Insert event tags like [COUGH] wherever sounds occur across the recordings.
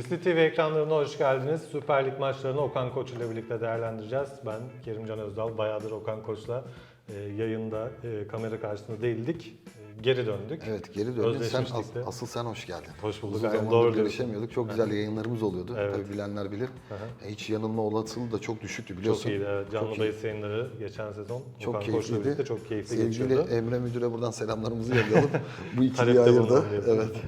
Misli TV ekranlarına hoş geldiniz. Süper Lig maçlarını Okan Koç ile birlikte değerlendireceğiz. Ben Kerimcan Özdal. Bayağıdır Okan Koç'la e, yayında, e, kamera karşısında değildik. E, geri döndük. Evet geri döndün. Sen as- de. asıl sen hoş geldin. Hoş bulduk. Uzun Aynen, zamandır doğru görüşemiyorduk. Çok güzel yayınlarımız oluyordu. Evet. Tabii bilenler bilir. Aha. E, Hiç yanılma olasılığı da çok düşüktü biliyorsun. Çok iyiydi. Evet. Canlı bahis yayınları geçen sezon Çok Okan Koç'la birlikte çok keyifli Sevgili geçiyordu. Emre Müdür'e buradan selamlarımızı yollayalım. [LAUGHS] Bu ikiliyi ayırdı. Evet. [LAUGHS]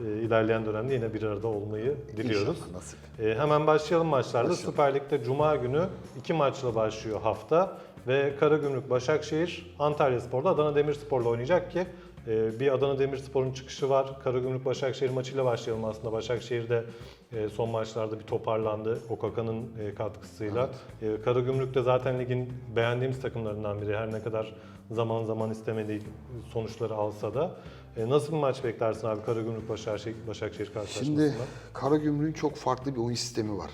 E, ilerleyen dönemde yine bir arada olmayı diliyoruz. İnşallah nasip. E, hemen başlayalım maçlarda. Başlayalım. Süper Lig'de Cuma günü iki maçla başlıyor hafta. Ve Karagümrük Başakşehir, Antalya Spor'da Adana Demirspor'la oynayacak ki e, bir Adana Demirspor'un çıkışı var. Karagümrük Başakşehir maçıyla başlayalım aslında. Başakşehir de e, son maçlarda bir toparlandı Okaka'nın e, katkısıyla. E, Karagümrük de zaten ligin beğendiğimiz takımlarından biri. Her ne kadar zaman zaman istemediği sonuçları alsa da. E, nasıl bir maç beklersin abi Karagümrük Başakşehir, Başakşehir karşılaşmasında? Şimdi Karagümrük'ün çok farklı bir oyun sistemi var.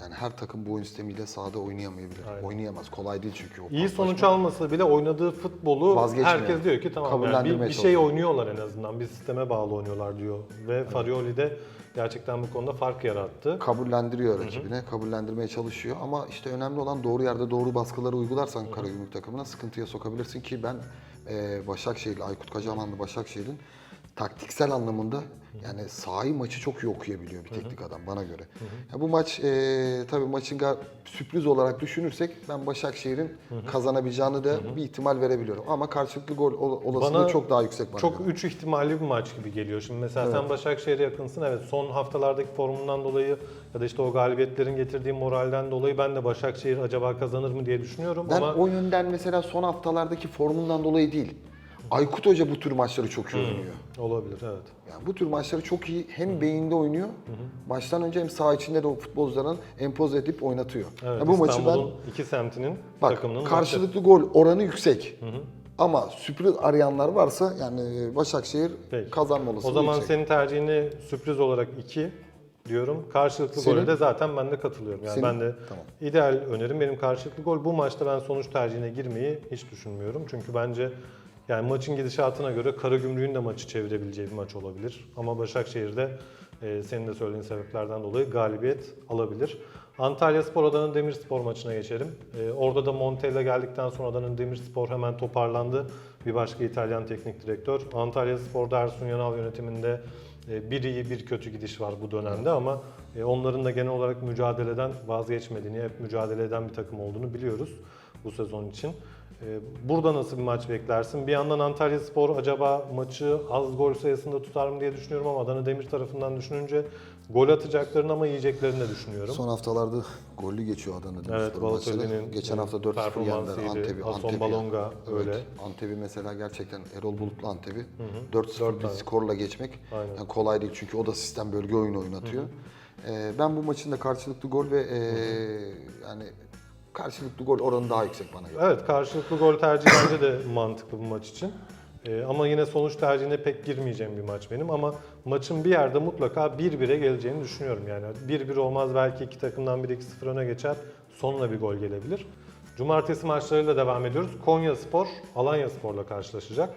Yani her takım bu oyun sistemiyle sahada oynayamayabilir. Aynen. Oynayamaz. Kolay değil çünkü o İyi sonuç almasa bile oynadığı futbolu herkes diyor ki tamam yani bir, bir şey çalışıyor. oynuyorlar en azından. Bir sisteme bağlı oynuyorlar diyor. Ve Farioli de gerçekten bu konuda fark yarattı. kabullendiriyor rakibine, kabullendirmeye çalışıyor ama işte önemli olan doğru yerde doğru baskıları uygularsan Karagümrük takımına sıkıntıya sokabilirsin ki ben Başakşehir, Aykut Kocamanlı Başakşehir'in taktiksel anlamında yani sahi maçı çok iyi okuyabiliyor bir teknik adam bana göre. Ya bu maç e, tabii maçın sürpriz olarak düşünürsek ben Başakşehir'in kazanabileceğini de bir ihtimal verebiliyorum ama karşılıklı gol ol- olasılığı Bana çok daha yüksek bana Çok göre. üç ihtimalli bir maç gibi geliyor. Şimdi mesela sen Başakşehir'e yakınsın. Evet son haftalardaki formundan dolayı ya da işte o galibiyetlerin getirdiği moralden dolayı ben de Başakşehir acaba kazanır mı diye düşünüyorum Ben ama o yönden mesela son haftalardaki formundan dolayı değil. Aykut Hoca bu tür maçları çok iyi oynuyor. olabilir evet. Yani bu tür maçları çok iyi hem beyinde oynuyor. Maçtan önce hem saha içinde de o futbolcuların empoze edip oynatıyor. Evet, Ya bu maçı ben İstanbul'un iki semtinin bak takımının maçı. karşılıklı gol oranı yüksek. Ama sürpriz arayanlar varsa yani Başakşehir Peki. kazanma olasılığı O zaman yüksek. senin tercihini sürpriz olarak 2 diyorum. Karşılıklı Senin? gole de zaten ben de katılıyorum. Yani Senin? ben de Tamam. ideal önerim benim karşılıklı gol. Bu maçta ben sonuç tercihine girmeyi hiç düşünmüyorum. Çünkü bence yani maçın gidişatına göre Karagümrük'ün de maçı çevirebileceği bir maç olabilir. Ama Başakşehir'de e, senin de söylediğin sebeplerden dolayı galibiyet alabilir. Antalya Spor Adana Demirspor maçına geçelim. E, orada da Montella geldikten sonra Adana Demirspor hemen toparlandı. Bir başka İtalyan teknik direktör. Antalya Spor'da Ersun Yanal yönetiminde e, bir iyi bir kötü gidiş var bu dönemde ama e, onların da genel olarak mücadeleden vazgeçmediğini, hep mücadele eden bir takım olduğunu biliyoruz bu sezon için. E, Burada nasıl bir maç beklersin? Bir yandan Antalya Spor acaba maçı az gol sayısında tutar mı diye düşünüyorum ama Adana Demir tarafından düşününce gol atacaklarını ama yiyeceklerini de düşünüyorum. Son haftalarda gollü geçiyor Adana Evet, Demirspor maçları. Balotelli'nin Geçen hafta 4-0 yendiler. Antep'i. Hasan Antep'i- Balonga öyle. Evet, Antep'i mesela gerçekten Erol Bulutlu Antep'i 4-0 Dört bir skorla geçmek Aynen. yani kolay değil çünkü o da sistem bölge oyunu oynatıyor. Ee, ben bu maçın da karşılıklı gol ve ee, yani karşılıklı gol oranı daha yüksek bana göre. Evet karşılıklı gol tercihi bence de [CLEARS THROAT] mantıklı bu maç için. Ee, ama yine sonuç tercihine pek girmeyeceğim bir maç benim ama maçın bir yerde mutlaka 1-1'e geleceğini düşünüyorum yani. 1-1 olmaz belki iki takımdan biri 2-0 öne geçer sonuna bir gol gelebilir. Cumartesi maçlarıyla devam ediyoruz. Konya Spor, Alanya Spor'la karşılaşacak.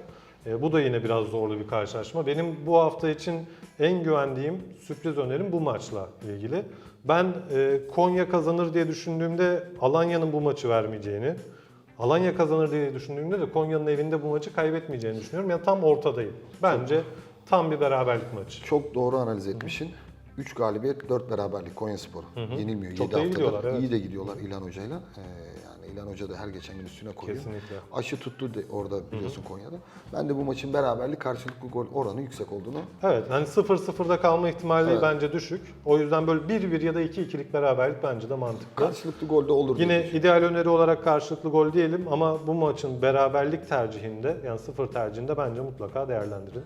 Ee, bu da yine biraz zorlu bir karşılaşma. Benim bu hafta için en güvendiğim sürpriz önerim bu maçla ilgili. Ben e, Konya kazanır diye düşündüğümde Alanya'nın bu maçı vermeyeceğini, Alanya kazanır diye düşündüğümde de Konya'nın evinde bu maçı kaybetmeyeceğini düşünüyorum. Yani tam ortadayım. Bence tam bir beraberlik maçı. Çok doğru analiz etmişsin. 3 galibiyet, 4 beraberlik Konyaspor. Yenilmiyor. Çok 7 da iyi haftada. gidiyorlar, evet. İyi de gidiyorlar İlhan Hoca'yla. Ee, yani İlhan Hoca da her geçen gün üstüne koyuyor. Kesinlikle. Aşı tuttu de orada biliyorsun Konya'da. Ben de bu maçın beraberlik karşılıklı gol oranı yüksek olduğunu Evet hani 0-0'da kalma ihtimali Evet. bence düşük. O yüzden böyle 1-1 ya da 2-2'lik beraberlik bence de mantıklı. karşılıklı golde olur Yine ideal öneri olarak karşılıklı gol diyelim ama bu maçın beraberlik tercihinde yani sıfır tercihinde bence mutlaka değerlendirin.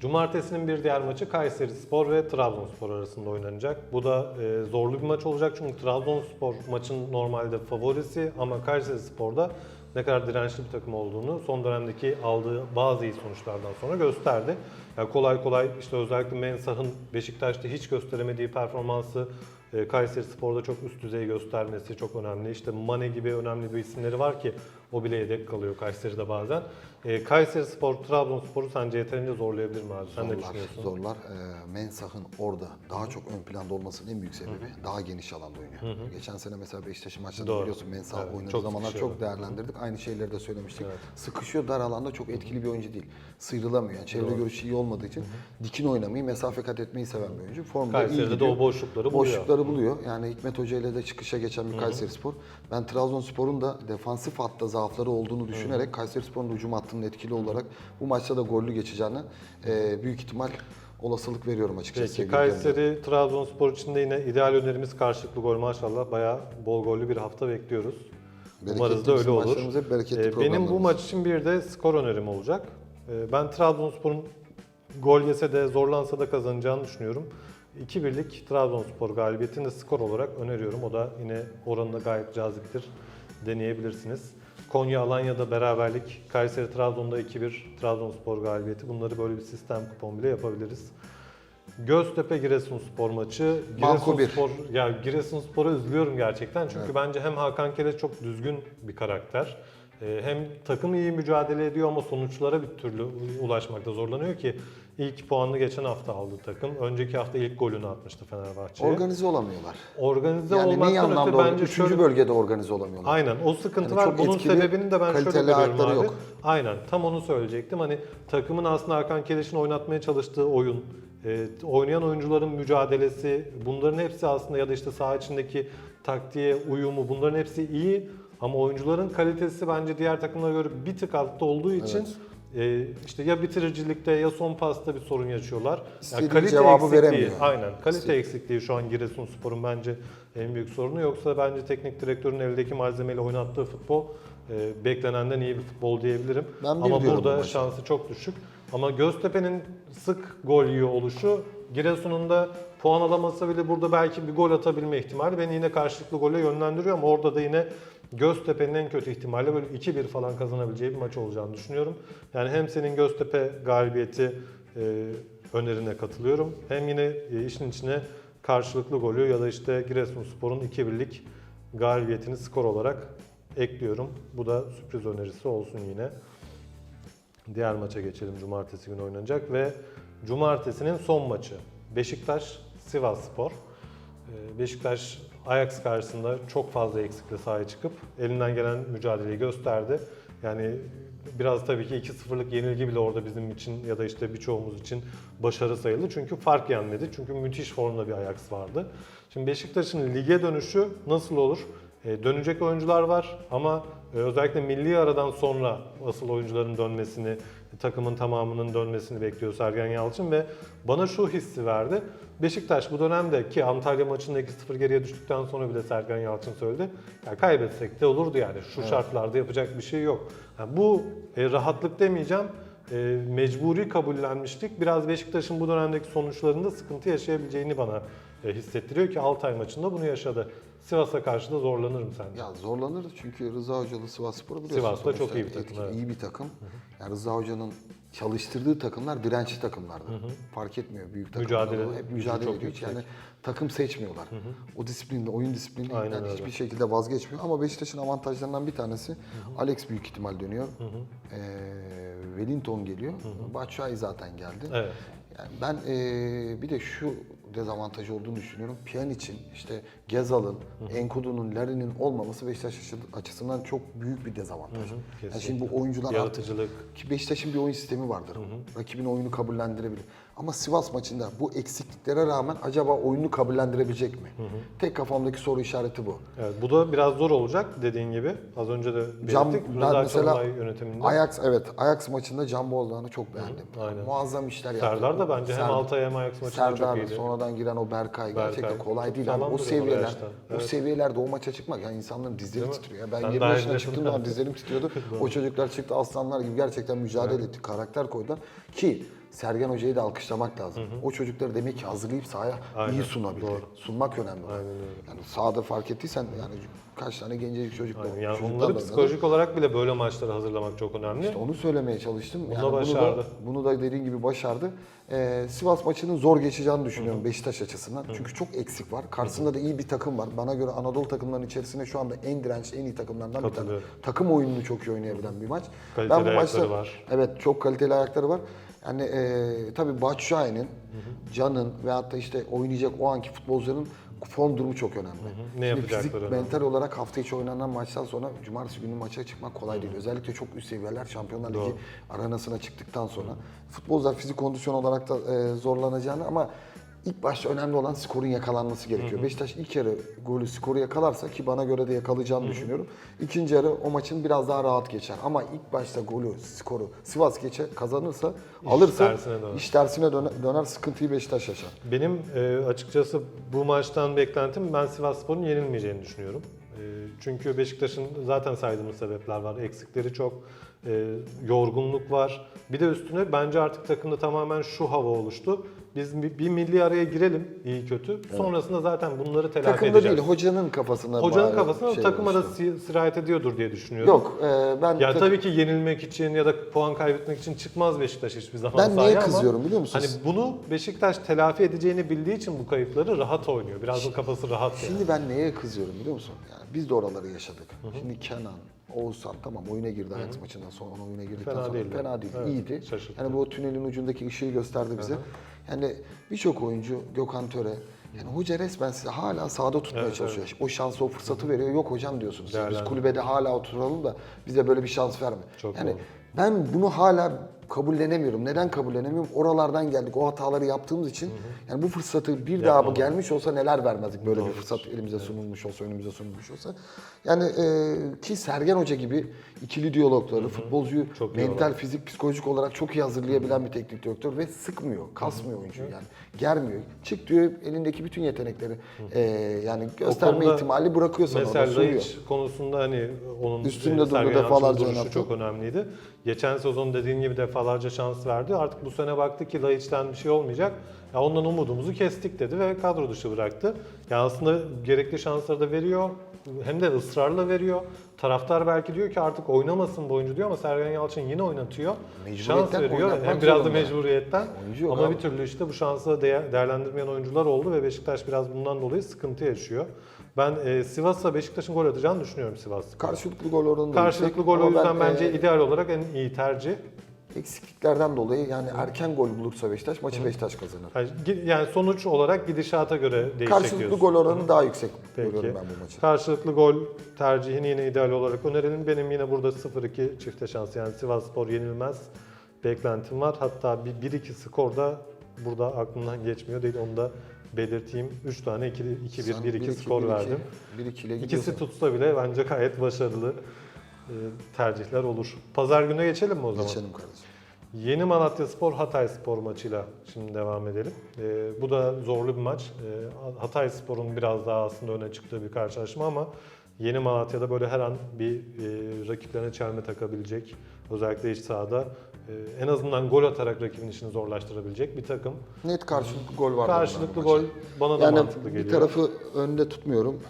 Cumartesinin bir diğer maçı Kayseri Spor ve Trabzonspor arasında oynanacak. Bu da e, zorlu bir maç olacak çünkü Trabzonspor maçın normalde favorisi ama Kayseri Spor'da ne kadar dirençli bir takım olduğunu son dönemdeki aldığı bazı iyi sonuçlardan sonra gösterdi. Yani kolay kolay işte özellikle Mensah'ın Beşiktaş'ta hiç gösteremediği performansı e, Kayseri Spor'da çok üst düzey göstermesi çok önemli. İşte Mane gibi önemli bir isimleri var ki o bile yedek kalıyor Kayseri'de bazen. E, Kayseri Spor, Trabzonspor'u sence yeterince zorlayabilir mi abi? Sen ne zorlar, düşünüyorsun? zorlar. Ee, Mensah'ın orada daha çok ön planda olmasının en büyük sebebi daha geniş alanda oynuyor. Geçen sene mesela Beşiktaş'ın maçlarında Doğru. biliyorsun Mensah Evet, oynadığı çok zamanlar çok değerlendirdik. Aynı şeyleri de söylemiştik. Sıkışıyor dar alanda çok etkili bir oyuncu değil. Sıyrılamıyor. Yani çevre görüşü iyi olmadığı için dikin oynamayı, mesafe kat etmeyi seven bir oyuncu. Formda iyi Kayseri'de de gidiyor. o boşlukları buluyor. Boşlukları buluyor. Yani Hikmet Hoca ile de çıkışa geçen bir Kayseri Spor. Ben Trabzonspor'un da defansif hatta zaafları olduğunu düşünerek Kayseri Spor'un hücum hattının etkili olarak bu maçta da gollü geçeceğini e, büyük ihtimal olasılık veriyorum açıkçası. Peki. Kayseri, Trabzonspor için de yine ideal önerimiz karşılıklı gol maşallah. Bayağı bol gollü bir hafta bekliyoruz. Bereketli Umarız da öyle olur. Ee, benim bu maç için bir de skor önerim olacak. Ee, ben Trabzonspor'un gol yese de zorlansa da kazanacağını düşünüyorum. 2-1'lik Trabzonspor galibiyetini de skor olarak öneriyorum. O da yine oranında gayet caziptir. Deneyebilirsiniz. Konya Alanya'da beraberlik, Kayseri Trabzon'da 2-1 Trabzonspor galibiyeti. Bunları böyle bir sistem kupon bile yapabiliriz. Göztepe Giresunspor maçı. Giresunspor ya Giresunspor'a üzülüyorum gerçekten. Çünkü bence hem Hakan Keleş çok düzgün bir karakter. Ee, Hem takım iyi mücadele ediyor ama sonuçlara bir türlü ulaşmakta zorlanıyor ki ilk puanını geçen hafta aldı takım. Önceki hafta ilk golünü atmıştı Fenerbahçe'ye. Organize olamıyorlar. Organize Yani olmaktan anlamda öte bence üçüncü şöyle... bölgede organize olamıyorlar. Aynen o sıkıntı Yani var. Bunun etkili, sebebini de ben şöyle görüyorum abi. yok. Aynen tam onu söyleyecektim. Hani takımın aslında Hakan Keleş'in oynatmaya çalıştığı oyun, e, oynayan oyuncuların mücadelesi bunların hepsi aslında ya da işte saha içindeki taktiğe uyumu bunların hepsi iyi. Ama oyuncuların kalitesi bence diğer takımlara göre bir tık altta olduğu için e, işte ya bitiricilikte ya son pasta bir sorun yaşıyorlar. İstediği cevabı veremiyor. Aynen. Kalite eksikliği şu an Giresunspor'un bence en büyük sorunu. Yoksa bence teknik direktörün eldeki malzemeyle oynattığı futbol e, beklenenden iyi bir futbol diyebilirim. Ben bir Ama diyorum bu burada maça. şansı çok düşük. Ama Göztepe'nin sık gol yiyor oluşu Giresun'un da puan alamasa bile burada belki bir gol atabilme ihtimali beni yine karşılıklı gole yönlendiriyor ama orada da yine Göztepe'nin en kötü ihtimalle böyle 2-1 falan kazanabileceği bir maç olacağını düşünüyorum. Yani hem senin Göztepe galibiyeti e, önerine katılıyorum. Hem yine e, işin içine karşılıklı golü ya da işte Giresunspor'un 2-1'lik galibiyetini skor olarak ekliyorum. Bu da sürpriz önerisi olsun yine. Diğer maça geçelim. Cumartesi günü oynanacak ve Cumartesinin son maçı. Beşiktaş Sivasspor. Ee, Beşiktaş Ajax karşısında çok fazla eksikle sahaya çıkıp elinden gelen mücadeleyi gösterdi. Yani biraz tabii ki 2-0'lık yenilgi bile orada bizim için ya da işte birçoğumuz için başarı sayıldı. Çünkü fark yenmedi. Çünkü müthiş formda bir Ajax vardı. Şimdi Beşiktaş'ın lige dönüşü nasıl olur? E, dönecek oyuncular var ama özellikle milli aradan sonra asıl oyuncuların dönmesini, takımın tamamının dönmesini bekliyor Sergen Yalçın ve bana şu hissi verdi. Beşiktaş bu dönemde ki Antalya maçında 2-0 geriye düştükten sonra bile Sergen Yalçın söyledi. Ya kaybetsek de olurdu yani. Şu şartlarda yapacak bir şey yok. Yani bu e, rahatlık demeyeceğim. e, mecburi kabullenmiştik. Biraz Beşiktaş'ın bu dönemdeki sonuçlarında sıkıntı yaşayabileceğini bana e, hissettiriyor ki Altay maçında bunu yaşadı. Sivas'a karşı da zorlanırım sence. Ya zorlanır çünkü Rıza Hocalı Sivasspor'u biliyorsun. Sivas'ta çok iyi bir takım, evet. iyi bir takım. Yani Rıza Hoca'nın çalıştırdığı takımlar dirençli takımlardı. Fark etmiyor büyük takımlar. Mücadele hep mücadele ediyor. yüksek. Yani takım seçmiyorlar. O disiplinde, oyun disiplini Aynen öyle. hiçbir şekilde vazgeçmiyor. Ama Beşiktaş'ın avantajlarından bir tanesi Alex büyük ihtimal dönüyor. Ee, Wellington geliyor. Batshuayi zaten geldi. Evet. Yani ben eee, bir de şu dezavantaj olduğunu düşünüyorum. Pjanic'in, işte Gezal'ın, Enkudu'nun, Larin'in olmaması Beşiktaş açısından çok büyük bir dezavantaj. Yani kesinlikle. şimdi bu oyuncular Yaratıcılık. ki Beşiktaş'ın bir oyun sistemi vardır. Rakibin oyunu kabullendirebilir. Ama Sivas maçında bu eksikliklere rağmen acaba oyunu kabullendirebilecek mi? Tek kafamdaki soru işareti bu. Evet, bu da biraz zor olacak dediğin gibi. Az önce de belirttik. ben Rıza mesela yönetiminde. Ajax evet Ajax maçında Can Boğazan'ı çok beğendim. aynen. Muazzam işler yaptı. Serdar da bence hem Serdar- Altay hem Ajax maçında Serdar, çok iyiydi. sonradan giren o Berkay, gerçekten Berkay. kolay Çok değil. Yani o seviyeler, o Evet. seviyelerde o maça çıkmak yani insanların dizleri Değil titriyor. Ya ben Sen 20 daha yaşına çıktığım zaman dizlerim [LAUGHS] titriyordu. o çocuklar çıktı aslanlar gibi gerçekten mücadele etti, karakter koydular. Ki Sergen Hoca'yı da alkışlamak lazım. O çocukları demek ki hazırlayıp sahaya Aynen, iyi sunabildi. doğru. Sunmak önemli. Aynen öyle. Yani sahada fark ettiysen yani kaç tane gencecik çocuk da Yani, yani onları da psikolojik olarak bile böyle maçlara hazırlamak çok önemli. İşte onu söylemeye çalıştım. Bunu da bunu başardı. da, bunu da dediğin gibi başardı. Ee, Sivas maçının zor geçeceğini düşünüyorum Beşiktaş açısından. Çünkü çok eksik var. Karşısında da iyi bir takım var. Bana göre Anadolu takımlarının içerisinde şu anda en dirençli, en iyi takımlardan bir tane. Takım oyununu çok iyi oynayabilen bir maç. Kaliteli ayakları var. Evet çok kaliteli ayakları var. Yani e, tabii Batshuayi'nin, Can'ın veyahut da işte oynayacak o anki futbolcuların form durumu çok önemli. Ne Şimdi fizik, önemli. mental olarak hafta içi oynanan maçtan sonra cumartesi günü maça çıkmak kolay değil. Özellikle çok üst seviyeler Şampiyonlar Ligi aranasına çıktıktan sonra. Futbolcular fizik kondisyon olarak da e, zorlanacağını ama ilk başta önemli olan skorun yakalanması gerekiyor. Beşiktaş ilk yarı golü skoru yakalarsa ki bana göre de yakalayacağını düşünüyorum. İkinci yarı o maçın biraz daha rahat geçer. Ama ilk başta golü, skoru Sivas geçe kazanırsa, alırsa tersine döner. iş tersine döner, döner sıkıntıyı Beşiktaş yaşar. Benim e, açıkçası bu maçtan beklentim ben Sivasspor'un yenilmeyeceğini düşünüyorum. E, çünkü Beşiktaş'ın zaten saydığımız sebepler var. Eksikleri çok, e, yorgunluk var. Bir de üstüne bence artık takımda tamamen şu hava oluştu. Biz bir, bir milli araya girelim iyi kötü. Sonrasında zaten bunları telafi Takımda edeceğiz. değil, hocanın kafasına Hocanın kafasına şey takıma da sirayet ediyordur diye düşünüyorum. Yok, e, ben Ya tabii ki yenilmek için ya da puan kaybetmek için çıkmaz Beşiktaş hiçbir zaman Ben neye sahaya ama kızıyorum biliyor musun? Hani bunu Beşiktaş telafi edeceğini bildiği için bu kayıpları rahat oynuyor. Biraz da kafası rahat yani. Şimdi ben neye kızıyorum biliyor musun? Yani biz de oraları yaşadık. Şimdi Kenan, Oğuzhan tamam oyuna girdi Ajax maçından sonra oyuna girdikten Fena sonra değildi. fena değil, Evet, iyiydi. şaşırttı. Yani bu tünelin ucundaki ışığı gösterdi bize. Yani birçok oyuncu Gökhan Töre yani hoca resmen sizi hala sahada tutmaya Evet, çalışıyor. O şansı, o fırsatı veriyor. Yok hocam diyorsunuz. Siz, Biz Değerlendir. kulübede hala oturalım da bize böyle bir şans verme. Çok yani doğru. ben bunu hala kabullenemiyorum. Neden kabullenemiyorum? Oralardan geldik. O hataları yaptığımız için yani bu fırsatı bir daha bu gelmiş olsa neler vermezdik böyle bir fırsat elimize sunulmuş olsa, önümüze sunulmuş olsa. Yani e, ki Sergen Hoca gibi ikili diyalogları, futbolcuyu Çok mental, fizik, psikolojik olarak çok iyi hazırlayabilen bir teknik direktör ve sıkmıyor, kasmıyor oyuncuyu yani. Germiyor. Çık diyor elindeki bütün yetenekleri e, yani gösterme ihtimali bırakıyor sana orada, Mesela. Laiç konusunda hani onun Üstünde e, durdu, defalarca duruşu çok önemliydi. Geçen sezon dediğin gibi defalarca şans verdi. Artık bu sene baktı ki Laiç'ten bir şey olmayacak. Ya ondan umudumuzu kestik dedi ve kadro dışı bıraktı. Ya aslında gerekli şansları da veriyor. Hem de ısrarla veriyor. Taraftar belki diyor ki artık oynamasın bu oyuncu diyor ama Sergen Yalçın yine oynatıyor. Şans veriyor. Hem biraz da mecburiyetten. Oyuncu ama abi. bir türlü işte bu şansı değer- değerlendirmeyen oyuncular oldu ve Beşiktaş biraz bundan dolayı sıkıntı yaşıyor. Ben e, Sivas'a Beşiktaş'ın gol atacağını düşünüyorum Sivas'ta. Karşılıklı gol oranı da Karşılıklı gol o Ama ben, yüzden bence e, ideal olarak en iyi tercih. Eksikliklerden dolayı yani erken gol bulursa Beşiktaş maçı Beşiktaş kazanır. Yani sonuç olarak gidişata göre değişecek Karşılıklı diyorsun. gol oranı daha yüksek Peki. görüyorum ben bu maçı. Karşılıklı gol tercihini yine ideal olarak önerelim. Benim yine burada 0-2 çifte şans yani Sivas Spor yenilmez beklentim var. Hatta bir 1-2 skor da burada aklımdan geçmiyor değil onu da belirteyim. 3 tane 2-1 Sen 1-2 1-2, skor 1-2, verdim. 1-2 ile İkisi gidiyorsun. tutsa bile bence gayet başarılı tercihler olur. Pazar gününe geçelim mi o zaman? Geçelim kardeşim. Yeni Malatya Spor Hatay Spor maçıyla şimdi devam edelim. Ee, bu da zorlu bir maç. Ee, Hatay Spor'un biraz daha aslında öne çıktığı bir karşılaşma ama Yeni Malatya'da böyle her an bir e, rakiplerine çelme takabilecek. Özellikle iç sahada e, en azından gol atarak rakibin işini zorlaştırabilecek bir takım. Net karşılıklı gol var. Karşılıklı gol bana da Yani mantıklı geliyor. bir tarafı önde tutmuyorum.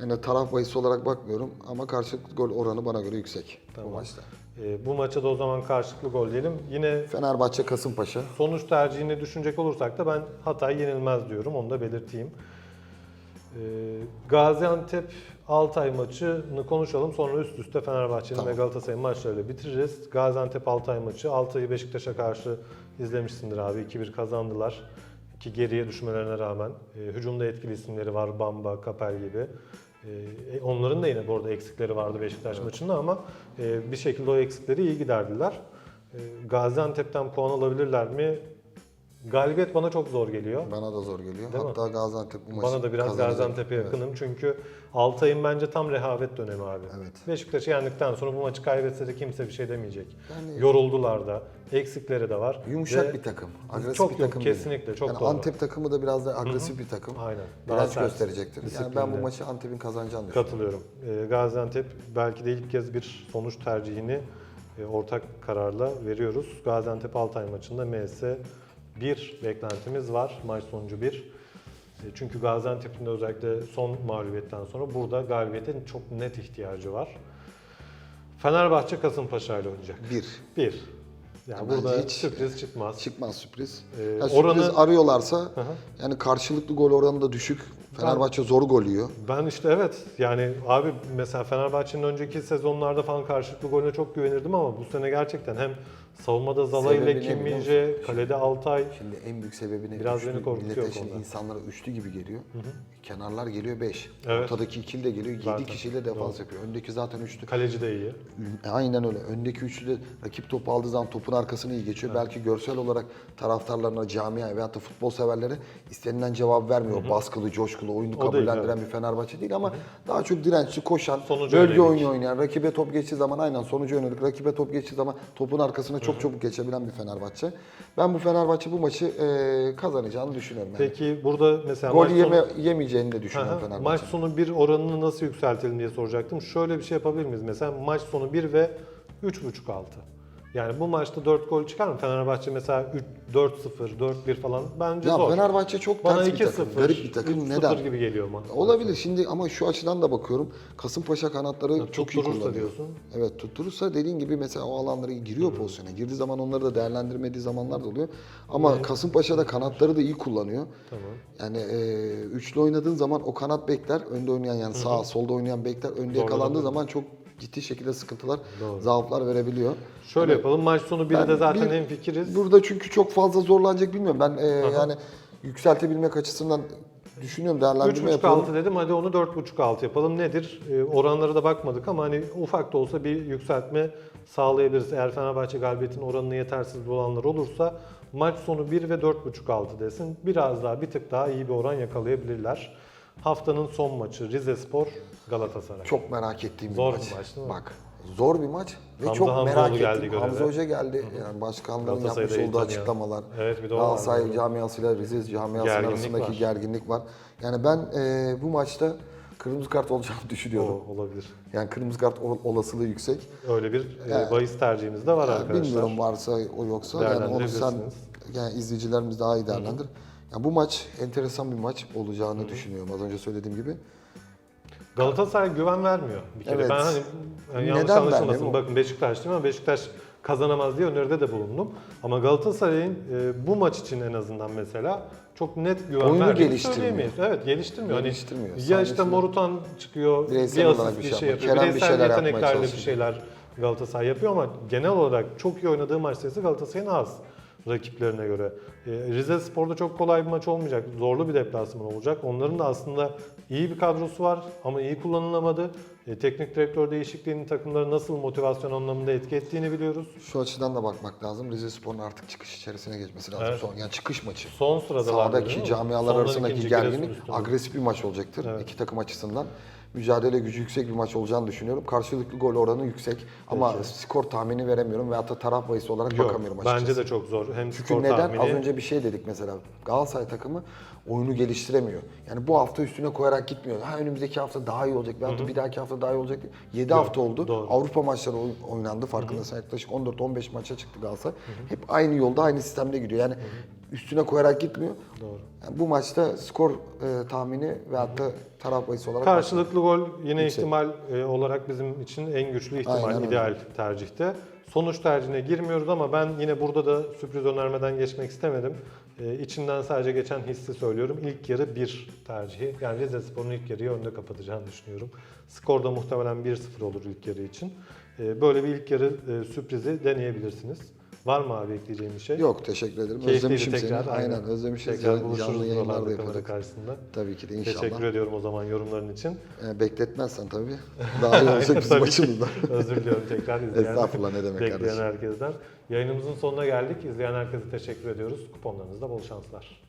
Yani taraf bahisi olarak bakmıyorum ama karşılıklı gol oranı bana göre yüksek bu maçta. Ee, bu maça da o zaman karşılıklı gol diyelim. Yine Fenerbahçe Kasımpaşa. Sonuç tercihini düşünecek olursak da ben Hatay yenilmez diyorum. Onu da belirteyim. Ee, Gaziantep Altay maçını konuşalım. Sonra üst üste Fenerbahçe'nin Tamam. ve Galatasaray'ın maçlarıyla bitiririz. Gaziantep Altay maçı. Altay'ı Beşiktaş'a karşı izlemişsindir abi. 2-1 kazandılar. Ki geriye düşmelerine rağmen. Ee, hücumda etkili isimleri var. Bamba, Kapel gibi. Ee, onların da yine bu arada eksikleri vardı Beşiktaş maçında ama e, bir şekilde o eksikleri iyi giderdiler. Ee, Gaziantep'ten puan alabilirler mi? Galibiyet bana çok zor geliyor. Bana da zor geliyor. Değil mi? Hatta Gaziantep bu maçı Bana da biraz kazanacak. Gaziantep'e yakınım çünkü Altay'ın bence tam rehavet dönemi abi. Evet. Beşiktaş'ı yendikten sonra bu maçı kaybetse de kimse bir şey demeyecek. Yani- Yoruldular da, eksikleri de var. Yumuşak Ve bir takım. Agresif çok bir yok, takım değil. kesinlikle, çok yani doğru. Antep takımı da biraz da agresif bir takım. Aynen. Daha Direnç sert, gösterecektir. Yani ben disiplinli. bu maçı Antep'in kazanacağını düşünüyorum. Katılıyorum. Ee, Gaziantep belki de ilk kez bir sonuç tercihini e, ortak kararla veriyoruz. Gaziantep Altay maçında MS 1 beklentimiz var. Maç sonucu 1. E, Çünkü Gaziantep'in de özellikle son mağlubiyetten sonra burada galibiyetin çok net ihtiyacı var. Fenerbahçe Kasımpaşa ile oynayacak. Bir. 1. Yani Bence burada hiç- sürpriz çıkmaz. Çıkmaz sürpriz. Ee, Ya sürpriz oranı- arıyorlarsa Hı hı. yani karşılıklı gol oranı da düşük. Fenerbahçe zor gol yiyor. Ben işte evet yani abi mesela Fenerbahçe'nin önceki sezonlarda falan karşılıklı golüne çok güvenirdim ama bu sene gerçekten hem savunmada Zala ile Sebebi ne Kim biliyor Min-jae, musun? kalede Altay. Şimdi en büyük sebebi ne? Biraz Üçlü, beni korkutuyor şimdi insanlara üçlü gibi geliyor. Kenarlar geliyor 5. Evet. Ortadaki ikili de geliyor. 7 Zaten. kişiyle defans yapıyor. Öndeki zaten üçlü. Kaleci de iyi. Aynen öyle. Öndeki üçlü de rakip topu aldığı zaman topun arkasını iyi geçiyor. Belki görsel olarak taraftarlarına, camiaya veyahut da futbol severlere istenilen cevap vermiyor. Baskılı, coşkulu, oyunu O değil, kabullendiren bir Fenerbahçe değil ama daha çok dirençli, koşan, Sonuca bölge yönelik. oyunu oynayan, rakibe top geçtiği zaman aynen sonuca yönelik, rakibe top geçtiği zaman topun arkasına çok çabuk geçebilen bir Fenerbahçe. Ben bu Fenerbahçe bu maçı e, kazanacağını düşünüyorum. Yani. Peki burada mesela Gol maç sonu- yeme, yemeyeceğini de düşünüyorum Fenerbahçe. maç sonu bir oranını nasıl yükseltelim diye soracaktım. Şöyle bir şey yapabilir miyiz? Mesela maç sonu 1 ve 3.5 altı. Yani bu maçta 4 gol çıkar mı? Fenerbahçe mesela 3 4-0, 4-1 falan bence Ya zor. Fenerbahçe çok Bana ters bir takım, 2-0, garip bir takım. 3-0 Neden? gibi geliyor bana. Olabilir şimdi ama şu açıdan da bakıyorum. Kasımpaşa kanatları çok iyi kullanıyor. diyorsun. Evet tutturursa dediğin gibi mesela o alanlara giriyor pozisyona. Girdiği zaman onları da değerlendirmediği zamanlar da oluyor. Ama Kasımpaşa da kanatları da iyi kullanıyor. Tamam. Yani e, üçlü oynadığın zaman o kanat bekler, önde oynayan yani sağ, solda oynayan bekler önde yakalandığı zaman çok ciddi şekilde sıkıntılar, Doğru. zaaflar verebiliyor. Şöyle yapalım. Maç sonu 1'de Ben de zaten bir- hem fikiriz. Burada çünkü çok fazla zorlanacak bilmiyorum. Ben e, yani yükseltebilmek açısından düşünüyorum, değerlendirme 3.5 yapıyorum. altı dedim hadi onu 4.5 altı yapalım. Nedir? Ee, oranlara da bakmadık ama hani ufak da olsa bir yükseltme sağlayabiliriz. Eğer Fenerbahçe galibiyetinin oranını yetersiz bulanlar olursa maç sonu 1 ve 4.5 altı desin. Biraz daha bir tık daha iyi bir oran yakalayabilirler. Haftanın son maçı Rize Spor Galatasaray. Çok merak ettiğim bir Zor maç. bir maç değil mi? Bak zor bir maç ve Hamza çok Hamzoğlu merak geldi ettim. göreve. Hamza Hoca geldi. Yani başkanların Galatasaray'da yapmış iyi olduğu tanıyan. açıklamalar. Evet, bir de o var. Galatasaray camiasıyla Rize Gerginlik arasındaki var. gerginlik var. Yani ben e, bu maçta kırmızı kart olacağını [LAUGHS] düşünüyorum. O olabilir. Yani kırmızı kart ol- olasılığı yüksek. Öyle bir e, bahis tercihimiz de var Yani arkadaşlar. bilmiyorum varsa o yoksa. Yani onu sen Değerlendirebilirsiniz. yani izleyicilerimiz daha iyi değerlendir. Yani bu maç enteresan bir maç olacağını düşünüyorum az önce söylediğim gibi. Galatasaray güven vermiyor bir kere. Evet. Ben hani yani yanlış Neden anlaşılmasın. Bakın Beşiktaş değil mi? Beşiktaş kazanamaz diye öneride de bulundum. Ama Galatasaray'ın e, bu maç için en azından mesela çok net güven Oyunu verdiğini geliştirmiyor. söyleyemeyiz. Evet geliştirmiyor. Geliştirmiyor. Hani ya işte Morutan çıkıyor, Bireysel bir asist bir bir şey şey yapıyor. Kerem bir Bireysel şeyler yapmaya yeteneklerle bir şeyler Galatasaray yapıyor ama genel olarak çok iyi oynadığı maç sayısı Galatasaray'ın az rakiplerine göre. E, Rize Spor'da çok kolay bir maç olmayacak. Zorlu bir deplasman olacak. Onların da aslında iyi bir kadrosu var ama iyi kullanılamadı. E, teknik direktör değişikliğinin takımları nasıl motivasyon anlamında etki ettiğini biliyoruz. Şu açıdan da bakmak lazım. Rize Spor'un artık çıkış içerisine geçmesi lazım. Evet. Son, yani çıkış maçı. Son sırada Sahadaki camialar arasındaki gerginlik agresif. agresif bir maç olacaktır. Evet. İki takım açısından. Mücadele gücü yüksek bir maç olacağını düşünüyorum. Karşılıklı gol oranı yüksek ama skor tahmini veremiyorum veyahut da taraf bahisi olarak bakamıyorum açıkçası. Bence de çok zor. Hem Çünkü skor neden? tahmini, Az önce bir şey dedik mesela. Galatasaray takımı oyunu geliştiremiyor. Yani bu hafta üstüne koyarak gitmiyor. Ha önümüzdeki hafta daha iyi olacak. Veyahut da bir dahaki hafta daha iyi olacak. 7 hafta oldu. doğru. Avrupa maçları oy- oynandı. Farkındaysan yaklaşık 14-15 maça çıktı Galatasaray. Hep aynı yolda, aynı sistemde gidiyor. Yani üstüne koyarak gitmiyor. Doğru. Yani bu maçta skor e, tahmini veyahut da taraf bahisi olarak Karşılıklı gol yine Yüksek. ihtimal e, olarak bizim için en güçlü ihtimal, Aynen öyle. ideal tercihte. Sonuç tercihine girmiyoruz ama ben yine burada da sürpriz önermeden geçmek istemedim. E, içinden sadece geçen hissi söylüyorum. İlk yarı 1 tercihi. Yani Rize Spor'un ilk yarıyı önde kapatacağını düşünüyorum. Skor da muhtemelen 1-0 olur ilk yarı için. E, böyle bir ilk yarı e, sürprizi deneyebilirsiniz. Var mı abi ekleyeceğim bir şey? Yok teşekkür ederim. Keyifliydi Özlemişim tekrar. seni. Aynen özlemişiz. Tekrar Canlı buluşuruz yayınlarda yapıyorduk. karşısında. Tabii ki de inşallah. Teşekkür ediyorum o zaman yorumların için. E, bekletmezsen tabii. Daha iyi [LAUGHS] olacak bizim maçımızda. Özür diliyorum tekrar izleyen, Estağfurullah, ne demek bekleyen kardeşim. herkesten. Yayınımızın sonuna geldik. İzleyen herkese teşekkür ediyoruz. Kuponlarınızda bol şanslar.